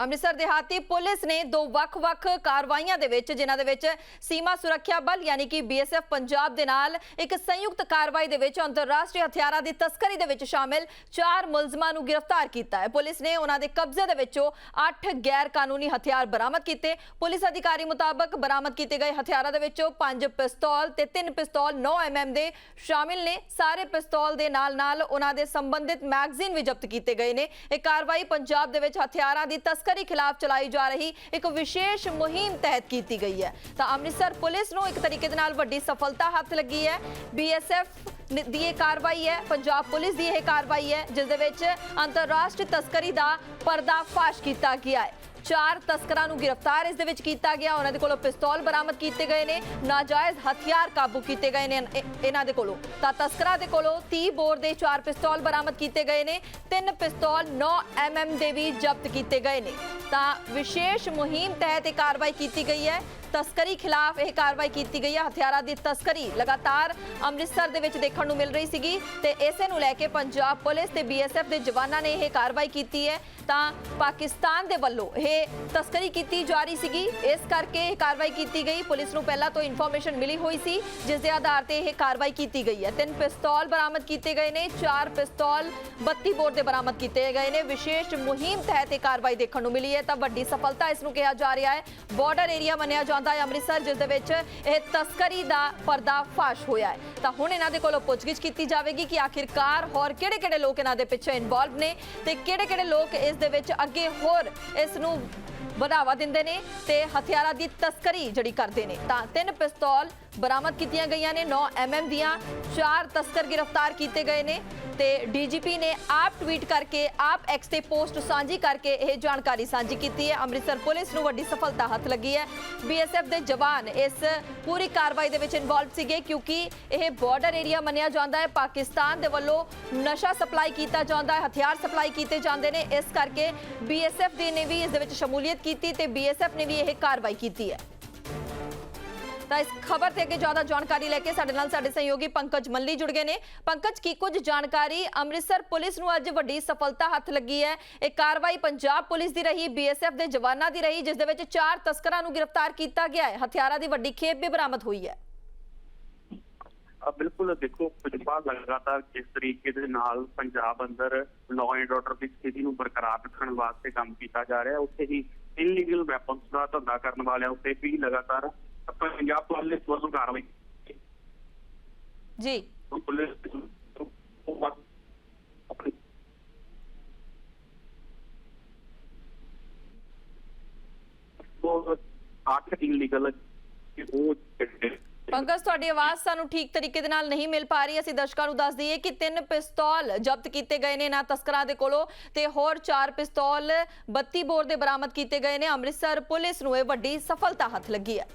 ਅੰਮ੍ਰਿਤਸਰ ਦਿਹਾਤੀ ਪੁਲਿਸ ਨੇ ਦੋ ਵੱਖ-ਵੱਖ ਕਾਰਵਾਈਆਂ ਦੇ ਵਿੱਚ, ਜਿਨ੍ਹਾਂ ਦੇ ਵਿੱਚ ਸੀਮਾ ਸੁਰੱਖਿਆ ਬਲ, ਯਾਨੀ ਕਿ ਬੀਐਸਐਫ ਪੰਜਾਬ ਦੇ ਨਾਲ ਇੱਕ ਸੰਯੁਕਤ ਕਾਰਵਾਈ ਦੇ ਵਿੱਚ ਅੰਤਰਰਾਸ਼ਟਰੀ ਹਥਿਆਰਾਂ ਦੀ ਤਸਕਰੀ ਦੇ ਵਿੱਚ ਸ਼ਾਮਿਲ ਚਾਰ ਮੁਲਜ਼ਮਾਂ ਨੂੰ ਗ੍ਰਿਫਤਾਰ ਕੀਤਾ ਹੈ। ਪੁਲਿਸ ਨੇ ਉਹਨਾਂ ਦੇ ਕਬਜ਼ੇ ਦੇ ਵਿੱਚੋਂ 8 ਗੈਰ ਕਾਨੂੰਨੀ ਹਥਿਆਰ ਬਰਾਮਦ ਕੀਤੇ। ਪੁਲਿਸ ਅਧਿਕਾਰੀ ਮੁਤਾਬਕ ਬਰਾਮਦ ਕੀਤੇ ਗਏ ਹਥਿਆਰਾਂ ਦੇ ਵਿੱਚੋਂ 5 ਪਿਸਤੌਲ ਤੇ 3 ਪਿਸਤੌਲ 9 ਐਮਐਮ ਦੇ ਸ਼ਾਮਿਲ ਨੇ। ਸਾਰੇ ਪਿਸਤੌਲ ਦੇ ਨਾਲ-ਨਾਲ ਉਹਨਾਂ ਦੇ ਸੰਬੰਧਿਤ ਮੈਗਜ਼ੀਨ ਵੀ ਜ਼ਬਤ ਕੀਤੇ ਗਏ ਨੇ। ਇਹ ਕਾਰਵਾਈ ਪੰਜਾਬ ਦੇ ਵਿੱਚ ਹਥਿਆਰਾਂ ਦੀ ਤਸਕਰੀ ਖਿਲਾਫ ਚਲਾਈ ਜਾ ਰਹੀ ਇੱਕ ਵਿਸ਼ੇਸ਼ ਮੁਹਿੰਮ ਤਹਿਤ ਕੀਤੀ ਗਈ ਹੈ। ਤਾਂ ਅੰਮ੍ਰਿਤਸਰ ਪੁਲਿਸ ਨੂੰ ਇੱਕ ਤਰੀਕੇ ਦੇ ਨਾਲ ਵੱਡੀ ਸਫਲਤਾ ਹੱਥ ਲੱਗੀ ਹੈ। ਬੀਐਸਐਫ ਦੀ ਇਹ ਕਾਰਵਾਈ ਹੈ, ਪੰਜਾਬ ਪੁਲਿਸ ਦੀ ਇਹ ਕਾਰਵਾਈ ਹੈ, ਜਿਸ ਦੇ ਵਿੱਚ ਅੰਤਰਰਾਸ਼ਟਰੀ ਤਸਕਰੀ ਦਾ ਪਰਦਾਫਾਸ਼ ਕੀਤਾ ਗਿਆ ਹੈ। ਚਾਰ ਤਸਕਰਾਂ ਨੂੰ ਗ੍ਰਿਫਤਾਰ ਇਸ ਦੇ ਵਿੱਚ ਕੀਤਾ ਗਿਆ। ਉਹਨਾਂ ਦੇ ਕੋਲੋਂ ਪਿਸਤੌਲ ਬਰਾਮਦ ਕੀਤੇ ਗਏ ਨੇ, ਨਾਜਾਇਜ਼ ਹਥਿਆਰ ਕਾਬੂ ਕੀਤੇ ਗਏ ਨੇ ਇਹਨਾਂ ਦੇ ਕੋਲੋਂ। ਤਾਂ ਤਸਕਰਾਂ ਦੇ ਕੋਲੋਂ 30 ਬੋਰ ਦੇ ਚਾਰ ਪਿਸਤੌਲ ਬਰਾਮਦ ਕੀਤੇ ਗਏ ਨੇ, ਤਿੰਨ ਪਿਸਤੌਲ 9 ਐਮਐਮ ਦੇ ਵੀ ਜ਼ਬਤ ਕੀਤੇ ਗਏ ਨੇ। ਤਾਂ ਵਿਸ਼ੇਸ਼ ਮੁਹਿੰਮ ਤਹਿਤ ਇਹ ਕਾਰਵਾਈ ਕੀਤੀ ਗਈ ਹੈ। ਤਸਕਰੀ ਖਿਲਾਫ ਇਹ ਕਾਰਵਾਈ ਕੀਤੀ ਗਈ ਹੈ। ਹਥਿਆਰਾਂ ਦੀ ਤਸਕਰੀ ਲਗਾਤਾਰ ਅੰਮ੍ਰਿਤਸਰ ਦੇ ਵਿੱਚ ਦੇਖਣ ਨੂੰ ਮਿਲ ਰਹੀ ਸੀਗੀ ਤੇ ਇਸੇ ਨੂੰ ਲੈ ਕੇ ਪੰਜਾਬ ਪੁਲਿਸ ਤੇ ਬੀਐਸਐਫ ਦੇ ਜਵਾਨਾਂ ਨੇ ਇਹ ਕਾਰਵਾਈ ਕੀਤੀ ਹੈ। ਤਾਂ ਪਾਕਿਸਤਾਨ ਦੇ ਵੱਲੋਂ ਇਹ ਤਸਕਰੀ ਕੀਤੀ ਜਾ ਰਹੀ ਸੀਗੀ। ਇਸ ਕਰਕੇ ਇਹ ਕਾਰਵਾਈ ਕੀਤੀ ਗਈ। ਪੁਲਿਸ ਨੂੰ ਪਹਿਲਾਂ ਤੋਂ ਇਨਫੋਰਮੇਸ਼ਨ ਮਿਲੀ ਹੋਈ ਸੀ, ਜਿਸ ਦੇ ਆਧਾਰ ਤੇ ਇਹ ਕਾਰਵਾਈ ਕੀਤੀ ਗਈ ਹੈ। ਤਿੰਨ ਪਿਸਤੌਲ ਬਰਾਮਦ ਕੀਤੇ ਗਏ ਨੇ, ਚਾਰ ਪਿਸਤੌਲ 32 ਬੋਰ ਦੇ ਬਰਾਮਦ ਕੀਤੇ ਗਏ ਨੇ। ਵਿਸ਼ੇਸ਼ ਮੁਹਿੰਮ ਤਹਿਤ ਇਹ ਕਾਰਵਾਈ ਦੇਖਣ ਨੂੰ ਮਿਲੀ ਹੈ। ਤਾਂ ਵੱਡੀ ਸਫਲਤਾ ਇਸ ਨੂੰ ਕਿਹਾ ਜਾ ਰਿਹਾ ਹੈ। ਬਾਰਡਰ ਏਰੀਆ ਮੰਨਿਆ ਜਾਂਦਾ ਹੈ ਅੰਮ੍ਰਿਤਸਰ, ਜਿਸ ਦੇ ਵਿੱਚ ਇਹ ਤਸਕਰੀ ਦਾ ਪਰਦਾ ਫਾਸ਼ ਹੋਇਆ ਹੈ। ਤਾਂ ਹੁਣ ਇਹਨਾਂ ਦੇ ਕੋਲੋਂ ਪੁੱਛਗਿੱਛ ਕੀਤੀ ਜਾਵੇਗੀ ਕਿ ਆਖਿਰਕਾਰ ਹੋਰ ਕਿਹੜੇ-ਕਿਹੜੇ ਲੋਕ ਇਹਨਾਂ ਦੇ ਪਿੱਛੇ ਇਨਵੋਲਵ ਨੇ ਤੇ ਕਿਹੜੇ-ਕਿਹੜੇ ਲੋਕ ਇਸ ਦੇ ਵਿੱਚ ਅੱਗੇ ਹੋਰ ਇਸ ਨੂੰ ਵਧਾਵਾ ਦਿੰਦੇ ਨੇ ਤੇ ਹਥਿਆਰਾਂ ਦੀ ਤਸਕਰੀ ਜਿਹੜੀ ਕਰਦੇ ਨੇ। ਤਾਂ ਤਿੰਨ ਪਿਸਤੌਲ ਬਰਾਮਦ ਕੀਤੀਆਂ ਗਈਆਂ ਨੇ। 9 ਐਮਐਮ ਦੀਆਂ ਚਾਰ ਤਸਕਰ ਗ੍ਰਿਫਤਾਰ ਕੀਤੇ ਗਏ ਨੇ ਤੇ ਡੀਜੀਪੀ ਨੇ ਆਪ ਟਵੀਟ ਕਰਕੇ, ਆਪ ਐਕਸ ਤੇ ਪੋਸਟ ਸਾਂਝੀ ਕਰਕੇ ਇਹ ਜਾਣਕਾਰੀ ਸਾਂਝੀ ਕੀਤੀ ਹੈ। ਅੰਮ੍ਰਿਤਸਰ ਪੁਲਿਸ ਨੂੰ ਵੱਡੀ ਸਫਲਤਾ ਹੱਥ ਲੱਗੀ ਹੈ। ਬੀਐਸਐਫ ਦੇ ਜਵਾਨ ਇਸ ਪੂਰੀ ਕਾਰਵਾਈ ਦੇ ਵਿੱਚ ਇਨਵੋਲਵ ਸੀਗੇ ਕਿਉਂਕਿ ਇਹ ਬਾਰਡਰ ਏਰੀਆ ਮੰਨਿਆ ਜਾਂਦਾ ਹੈ। ਪਾਕਿਸਤਾਨ ਦੇ ਵੱਲੋਂ ਨਸ਼ਾ ਸਪਲਾਈ ਕੀਤਾ ਜਾਂਦਾ ਹੈ, ਹਥਿਆਰ ਸਪਲਾਈ ਕੀਤੇ ਜਾਂਦੇ ਨੇ। ਇਸ ਕਰਕੇ ਬੀਐਸਐਫ ਦੇ ਨੇ ਵੀ ਇਸ ਦੇ ਵਿੱਚ ਸ਼ਮੂਲੀਅਤ ਕੀਤੀ ਤੇ ਬੀਐਸਐਫ ਨੇ ਵੀ ਇਹ ਕਾਰਵਾਈ ਕੀਤੀ ਹੈ। ਤਾਂ ਇਸ ਖਬਰ ਤੇ ਅੱਗੇ ਜ਼ਿਆਦਾ ਜਾਣਕਾਰੀ ਲੈ ਕੇ ਸਾਡੇ ਨਾਲ ਸਾਡੇ ਸਹਿਯੋਗੀ ਪੰਕਜ ਮੱਲੀ ਜੁੜ ਗਏ ਨੇ। ਪੰਕਜ, ਕੀ ਕੁਝ ਜਾਣਕਾਰੀ? ਅੰਮ੍ਰਿਤਸਰ ਪੁਲਿਸ ਨੂੰ ਅੱਜ ਵੱਡੀ ਸਫਲਤਾ ਹੱਥ ਲੱਗੀ ਹੈ। ਇਹ ਕਾਰਵਾਈ ਪੰਜਾਬ ਪੁਲਿਸ ਦੀ ਰਹੀ ਬੀਐਸਐਫ ਦੇ ਜਵਾਨਾਂ ਦੀ ਰਹੀ, ਜਿਸ ਦੇ ਵਿੱਚ ਚਾਰ ਤਸਕਰਾਂ ਨੂੰ ਗ੍ਰਿਫਤਾਰ ਕੀਤਾ ਗਿਆ ਹੈ। ਹਥਿਆਰਾਂ ਦੀ ਵੱਡੀ ਖੇਪ ਵੀ ਬਰਾਮਦ ਹੋਈ ਹੈ। ਬਿਲਕੁਲ ਦੇਖੋ, ਪੰਜਾਬ ਲਗਾਤਾਰ ਜਿਸ ਤਰੀਕੇ ਦੇ ਨਾਲ ਪੰਜਾਬ ਅੰਦਰ ਲਾਅ ਐਂਡ ਆਰਡਰ ਦੀ ਸਥਿਤੀ ਨੂੰ ਬਰਕਰਾਰ ਰੱਖਣ ਵਾਸਤੇ ਕੰਮ ਕੀਤਾ ਜਾ ਰਿਹਾ, ਉੱਥੇ ਹੀ ਇਲੀਗਲ ਵੈਪਨਸ ਦਾ ਧੰਦਾ ਕਰਨ ਵਾਲਿਆਂ ਉੱਤੇ ਵੀ ਲਗਾਤਾਰ ਪੰਜਾਬ ਪੁਲਿਸ ਵੱਲੋਂ ਕਾਰਵਾਈ ਜੀ। ਪੁਲਿਸ ਉਹ ਪੰਕਜ ਤੁਹਾਡੀ ਆਵਾਜ਼ ਸਾਨੂੰ ਠੀਕ ਤਰੀਕੇ ਦੇ ਨਾਲ ਨਹੀਂ ਮਿਲ ਪਾ ਰਹੀ। ਅਸੀਂ ਦਰਸ਼ਕਾਂ ਨੂੰ ਦੱਸ ਦਈਏ ਕਿ ਤਿੰਨ ਪਿਸਤੌਲ ਜ਼ਬਤ ਕੀਤੇ ਗਏ ਨੇ ਨਾ ਤਸਕਰਾਂ ਦੇ ਕੋਲੋਂ ਤੇ ਹੋਰ ਚਾਰ ਪਿਸਤੌਲ 32 ਬੋਰ ਦੇ ਬਰਾਮਦ ਕੀਤੇ ਗਏ ਨੇ। ਅੰਮ੍ਰਿਤਸਰ ਪੁਲਿਸ ਨੂੰ ਇਹ ਵੱਡੀ ਸਫਲਤਾ ਹੱਥ ਲੱਗੀ ਹੈ।